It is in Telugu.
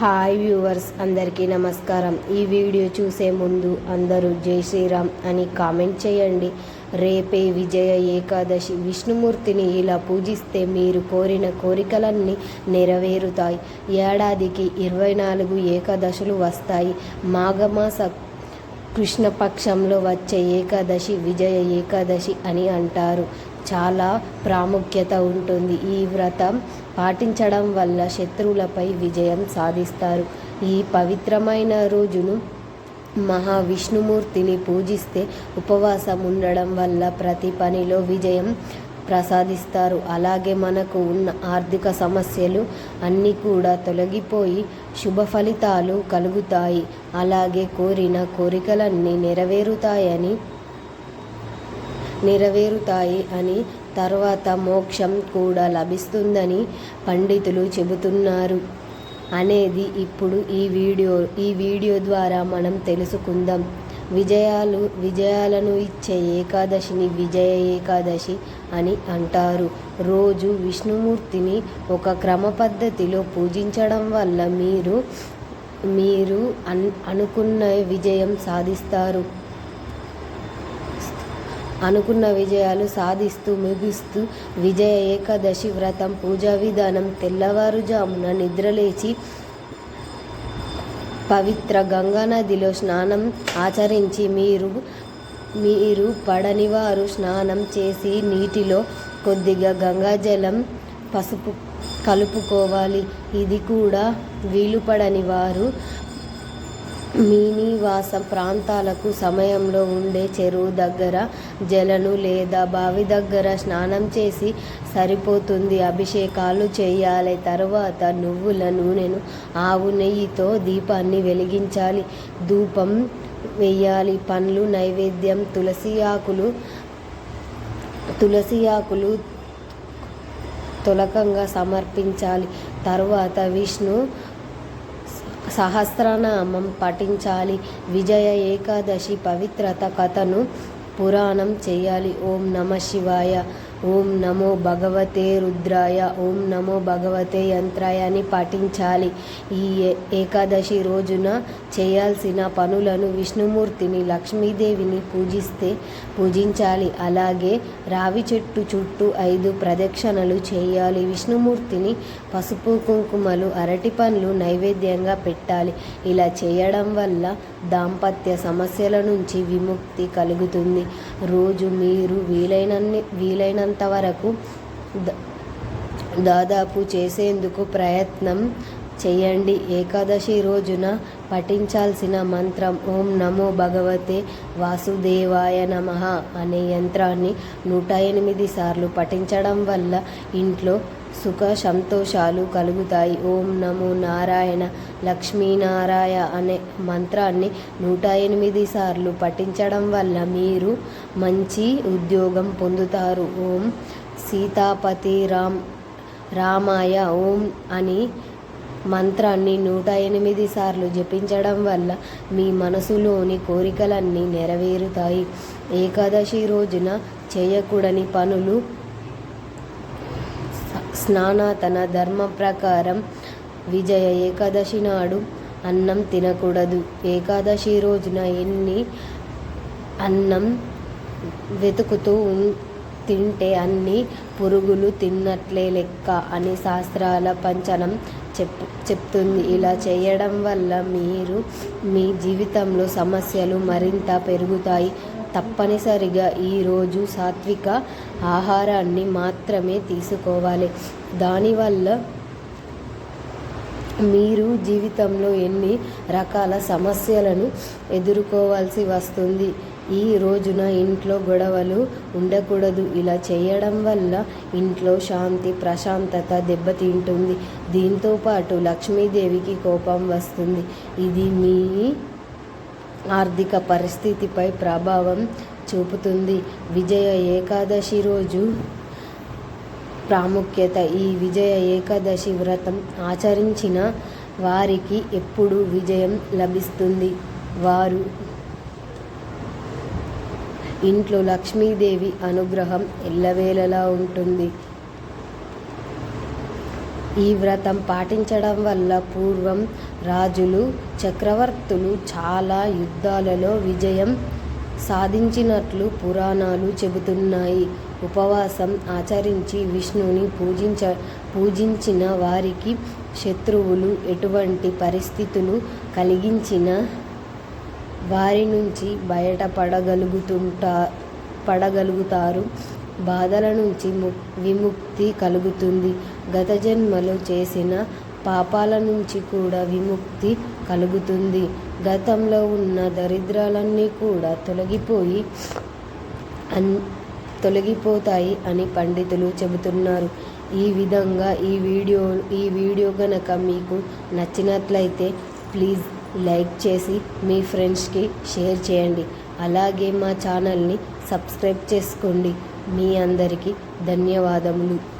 హాయ్ వ్యూవర్స్ అందరికీ నమస్కారం. ఈ వీడియో చూసే ముందు అందరూ జై శ్రీరామ్ అని కామెంట్ చేయండి. రేపే విజయ ఏకాదశి విష్ణుమూర్తిని ఇలా పూజిస్తే మీరు కోరిన కోరికలన్నీ నెరవేరుతాయి. ఏడాదికి ఇరవై నాలుగు ఏకాదశులు వస్తాయి. మాఘమాస కృష్ణపక్షంలో వచ్చే ఏకాదశి విజయ ఏకాదశి అని అంటారు. చాలా ప్రాముఖ్యత ఉంటుంది. ఈ వ్రతం పాటించడం వల్ల శత్రువులపై విజయం సాధిస్తారు. ఈ పవిత్రమైన రోజును మహావిష్ణుమూర్తిని పూజిస్తే ఉపవాసం ఉండడం వల్ల ప్రతి పనిలో విజయం ప్రసాదిస్తారు. అలాగే మనకు ఉన్న ఆర్థిక సమస్యలు అన్నీ కూడా తొలగిపోయి శుభ ఫలితాలు కలుగుతాయి. అలాగే కోరిన కోరికలన్నీ నెరవేరుతాయని నెరవేరుతాయి అని తర్వాత మోక్షం కూడా లభిస్తుందని పండితులు చెబుతున్నారు. అనేది ఇప్పుడు ఈ వీడియో ఈ వీడియో ద్వారా మనం తెలుసుకుందాం. విజయాలు విజయాలను ఇచ్చే ఏకాదశిని విజయ ఏకాదశి అని అంటారు. రోజు విష్ణుమూర్తిని ఒక క్రమ పద్ధతిలో పూజించడం వల్ల మీరు మీరు అన్ అనుకున్న విజయం సాధిస్తారు. అనుకున్న విజయాలు సాధిస్తూ ముగిస్తూ విజయ ఏకాదశి వ్రతం పూజా విధానం తెల్లవారుజామున నిద్రలేచి పవిత్ర గంగా నదిలో స్నానం ఆచరించి మీరు మీరు పడని వారు స్నానం చేసి నీటిలో కొద్దిగా గంగాజలం పసుపు కలుపుకోవాలి. ఇది కూడా వీలు పడని వారు మీనివాస ప్రాంతాలకు సమయంలో ఉండే చెరువు దగ్గర జలను లేదా బావి దగ్గర స్నానం చేసి సరిపోతుంది అభిషేకాలు చేయాలి. తర్వాత నువ్వుల నూనెను ఆవు నెయ్యితో దీపాన్ని వెలిగించాలి. ధూపం వెయ్యాలి పండ్లు నైవేద్యం తులసి ఆకులు తులసి ఆకులు తులకంగా సమర్పించాలి. తర్వాత విష్ణు సహస్రనామం పఠించాలి. విజయ ఏకాదశి పవిత్రత కథను పురాణం చేయాలి. ఓం నమ శివాయ. ఓం నమో భగవతే రుద్రాయ ఓం నమో భగవతే యంత్రాయ అని పాటించాలి. ఈ ఏకాదశి రోజున చేయాల్సిన పనులను విష్ణుమూర్తిని లక్ష్మీదేవిని పూజిస్తే పూజించాలి. అలాగే రావి చెట్టు చుట్టూ ఐదు ప్రదక్షిణలు చేయాలి. విష్ణుమూర్తిని పసుపు కుంకుమలు అరటి పండ్లు నైవేద్యంగా పెట్టాలి. ఇలా చేయడం వల్ల దాంపత్య సమస్యల నుంచి విముక్తి కలుగుతుంది. రోజు మీరు వీలైనన్ని వీలైన వీలైనంత వరకు దాదాపు చేసేందుకు ప్రయత్నం చేయండి. ఏకాదశి రోజున పఠించాల్సిన మంత్రం ఓం నమో భగవతే వాసుదేవాయ నమ అనే యంత్రాన్ని నూట ఎనిమిది సార్లు పఠించడం వల్ల ఇంట్లో సుఖ సంతోషాలు కలుగుతాయి. ఓం నమో నారాయణ లక్ష్మీనారాయ అనే మంత్రాన్ని నూట ఎనిమిది సార్లు పఠించడం వల్ల మీరు మంచి ఉద్యోగం పొందుతారు. ఓం సీతాపతి రామ్ రామాయ ఓం అని మంత్రాన్ని నూట ఎనిమిది సార్లు జపించడం వల్ల మీ మనసులోని కోరికలన్నీ నెరవేరుతాయి. ఏకాదశి రోజున చేయకూడని పనులు స్నానాతన ధర్మ ప్రకారం విజయ ఏకాదశి నాడు అన్నం తినకూడదు. ఏకాదశి రోజున ఎన్ని అన్నం వెతుకుతూ తింటే అన్ని పురుగులు తిన్నట్లే లెక్క అని శాస్త్రాల పంచనం చెప్ చెప్తుంది. ఇలా చేయడం వల్ల మీరు మీ జీవితంలో సమస్యలు మరింత పెరుగుతాయి. తప్పనిసరిగా ఈరోజు సాత్విక ఆహారాన్ని మాత్రమే తీసుకోవాలి. దానివల్ల మీరు జీవితంలో ఎన్ని రకాల సమస్యలను ఎదుర్కోవాల్సి వస్తుంది? ఈ రోజున ఇంట్లో గొడవలు ఉండకూడదు. ఇలా చేయడం వల్ల ఇంట్లో శాంతి ప్రశాంతత దెబ్బతింటుంది. దీంతో పాటు లక్ష్మీదేవికి కోపం వస్తుంది. ఇది మీ ఆర్థిక పరిస్థితిపై ప్రభావం చూపుతుంది. విజయ ఏకాదశి రోజు ప్రాముఖ్యత ఈ విజయ ఏకాదశి వ్రతం ఆచరించిన వారికి ఎప్పుడు విజయం లభిస్తుంది. వారు ఇంట్లో లక్ష్మీదేవి అనుగ్రహం ఎల్లవేళలా ఉంటుంది. ఈ వ్రతం పాటించడం వల్ల పూర్వం రాజులు చక్రవర్తులు చాలా యుద్ధాలలో విజయం సాధించినట్లు పురాణాలు చెబుతున్నాయి. ఉపవాసం ఆచరించి విష్ణుని పూజించ పూజించిన వారికి శత్రువులు ఎటువంటి పరిస్థితులు కలిగించిన వారి నుంచి బయటపడగలుగుతుంటా పడగలుగుతారు. బాధల నుంచి ము విముక్తి కలుగుతుంది. గత జన్మలో చేసిన పాపాల నుంచి కూడా విముక్తి కలుగుతుంది. గతంలో ఉన్న దరిద్రాలన్నీ కూడా తొలగిపోయి అన్ తొలగిపోతాయి అని పండితులు చెబుతున్నారు. ఈ విధంగా ఈ వీడియో ఈ వీడియో కనుక మీకు నచ్చినట్లయితే ప్లీజ్ లైక్ చేసి మీ ఫ్రెండ్స్కి షేర్ చేయండి. అలాగే మా ఛానల్ని సబ్స్క్రైబ్ చేసుకోండి. మీ అందరికీ ధన్యవాదములు.